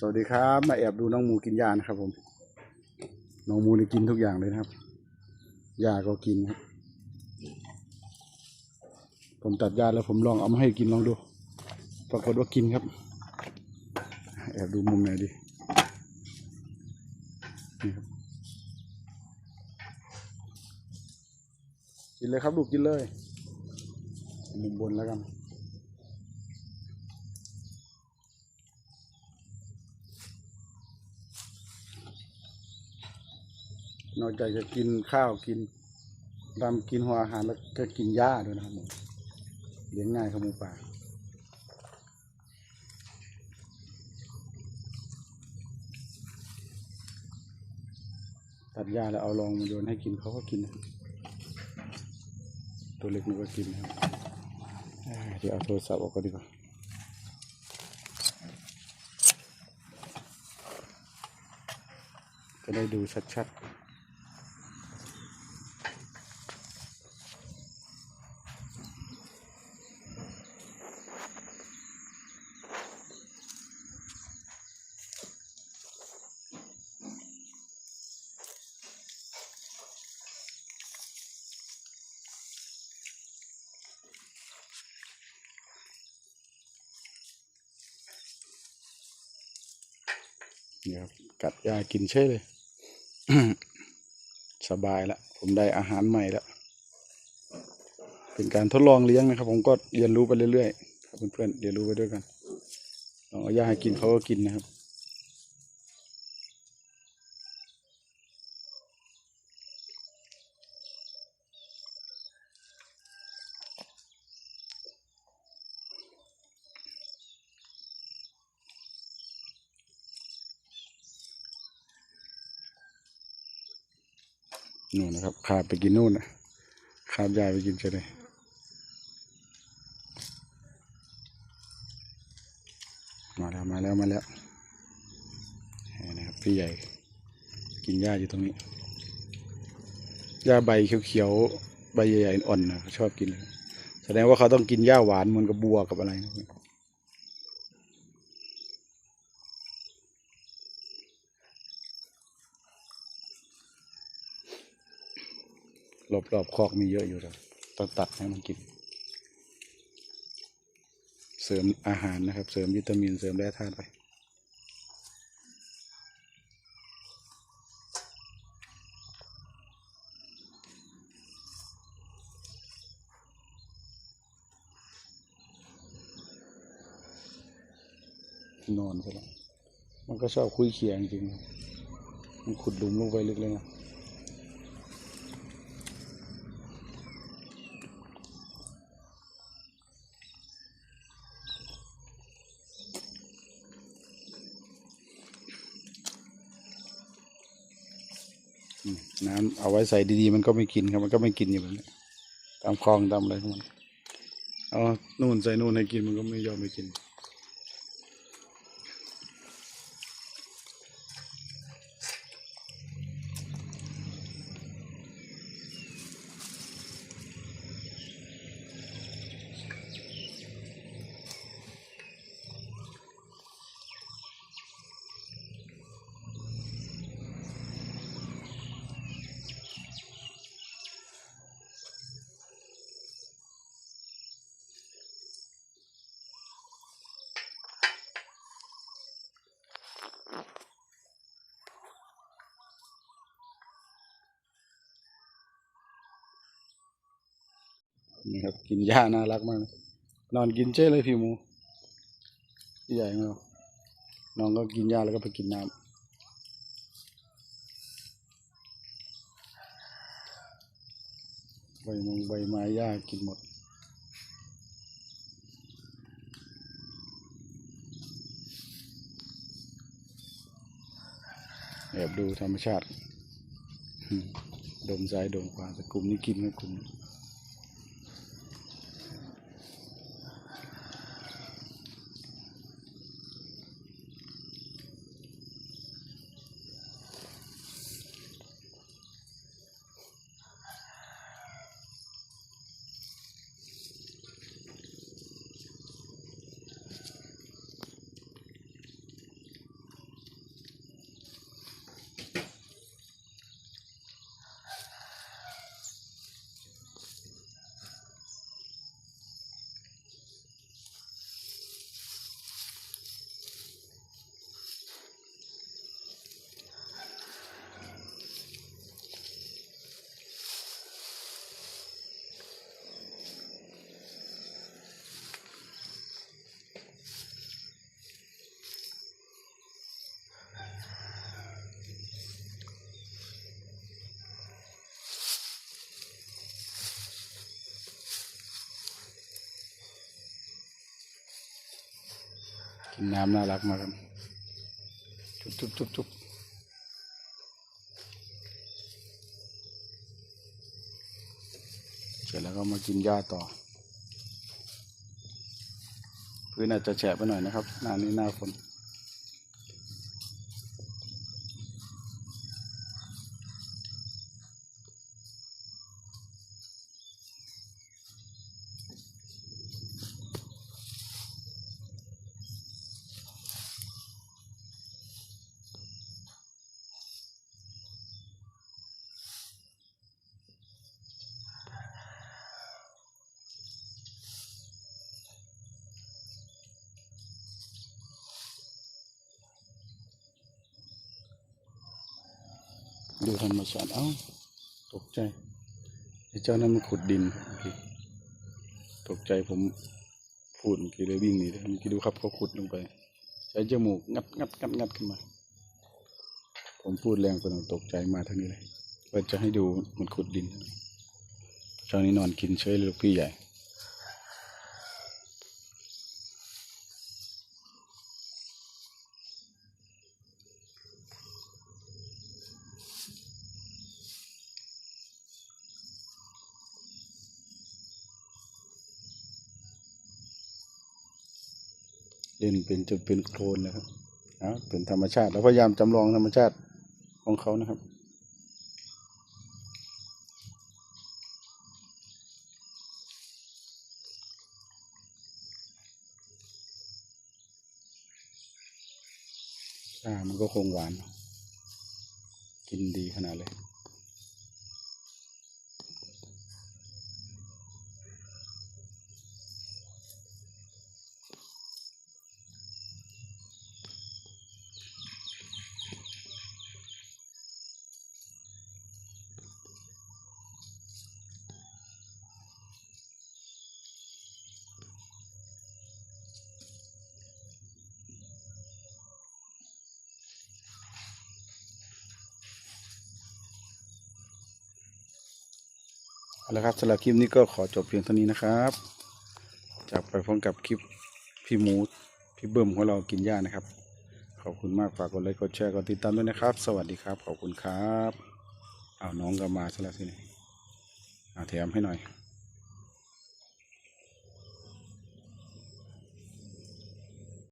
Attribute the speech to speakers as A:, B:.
A: สวัสดีครับ มาแอบดูน้องมูกินยานะครับผม น้องมูนี่กินทุกอย่างเลยนะครับยาก็กินครับ ผมตัดยาแล้วผมลองเอามาให้กินลองดู ปรากฏว่ากินครับ แอบดูมุมไหนดินี่ครับ กินเลยครับลูกกินเลย มุมบนแล้วกัน นอกจากจะกินข้าวกินรำกินหัวอาหารแล้วก็กินหญ้าด้วยนะครับผมเลี้ยงง่ายครับหมูป่าตัดหญ้าแล้วเอาลองมาโยนให้กินเขาก็กิน ตัวเล็กมันก็กินนะครับเดี๋ยวเอาโทรศัพท์ออกก่อนดีกว่าจะได้ดูชัดๆ นี่ครับกัดยากินเช่เลย สบายละผมได้อาหารใหม่แล้ว เป็นการทดลองเลี้ยงนะครับ ผมก็เรียนรู้ไปเรื่อยๆเพื่อนๆเรียนรู้ไปด้วยกันลองเอายาให้กินเขาก็กินนะครับ นู่นนะครับ ขาบไปกินนู่นนะขาบยาไปกินเฉยเลยมาแล้วมาแล้วมาแล้วนี่นะครับพี่ใหญ่ กินหญ้าอยู่ตรงนี้หญ้าใบเขียวๆใบใหญ่ๆอ่อนนะชอบกินเลยแสดงว่าเขาต้องกินหญ้าหวานเหมือนกับบัวกับอะไรนะ รอบๆคอกมีเยอะอยู่แล้วต้องตัดให้มันกิน เสริมอาหารนะครับ เสริมวิตามินเสริมแร่ธาตุไปนอนไปแล้วมันก็ชอบคุยเขียงจริง มันขุดหลุมลงไปลึกเลยนะ น้ำเอาไว้ใส่ดีๆ มันก็ไม่กินครับ มันก็ไม่กินอยู่แบบนี้ตามคลองตามอะไรของมันเอานู่นใส่นู่นให้กินมันก็ไม่ยอมไปกิน นี่ครับ กินหญ้าน่ารักมากเลยนอนกินเจ้เลยพี่หมูพี่ใหญ่มากน้องก็กินหญ้าแล้วก็ไปกินน้ำใบมงใบไม้หญ้ากินหมด แอบดูธรรมชาติ ดมซ้ายดมขวาแต่กลุ่มนี้กินนะกลุ่มนี้ กินน้ำน่ารักมากครับทุบทุบทุบทุบเสร็จแล้วก็มากินหญ้าต่อ พื้นอาจจะแฉะไปหน่อยนะครับหน้านี้หน้าฝน ดูธรรมชาติเอ้าตกใจไอ้เจ้านั้นมันขุดดินตกใจผมพูดเมื่อกี้เลยวิ่งหนีเลยเมื่อกี้ดูครับเขาขุดลงไป ใช้จมูกงัดงัดงัดงัดขึ้นมา ผมพูดแรงไปหน่อยตกใจมาทางนี้เลยว่าจะให้ดูมันขุดดินเจ้านี้นอนกินเฉยเลยลูกพี่ใหญ่ เล่นเป็นจนเป็นโคลนเลยครับเอาเป็นธรรมชาติเราพยายามจำลองธรรมชาติของเขานะครับอ่ามันก็คงหวาน กินดีขนาดเลย เอาละครับสำหรับคลิปนี้ก็ขอจบเพียงเท่านี้นะครับ จากไปพร้อมกับคลิปพี่หมูพี่เบิ้มของเรากินหญ้านะครับ ขอบคุณมากฝากกดไลค์กดแชร์กดติดตามด้วยนะครับ สวัสดีครับ ขอบคุณครับ เอาน้องก็มาซะแล้วสินี่เอาแถมให้หน่อย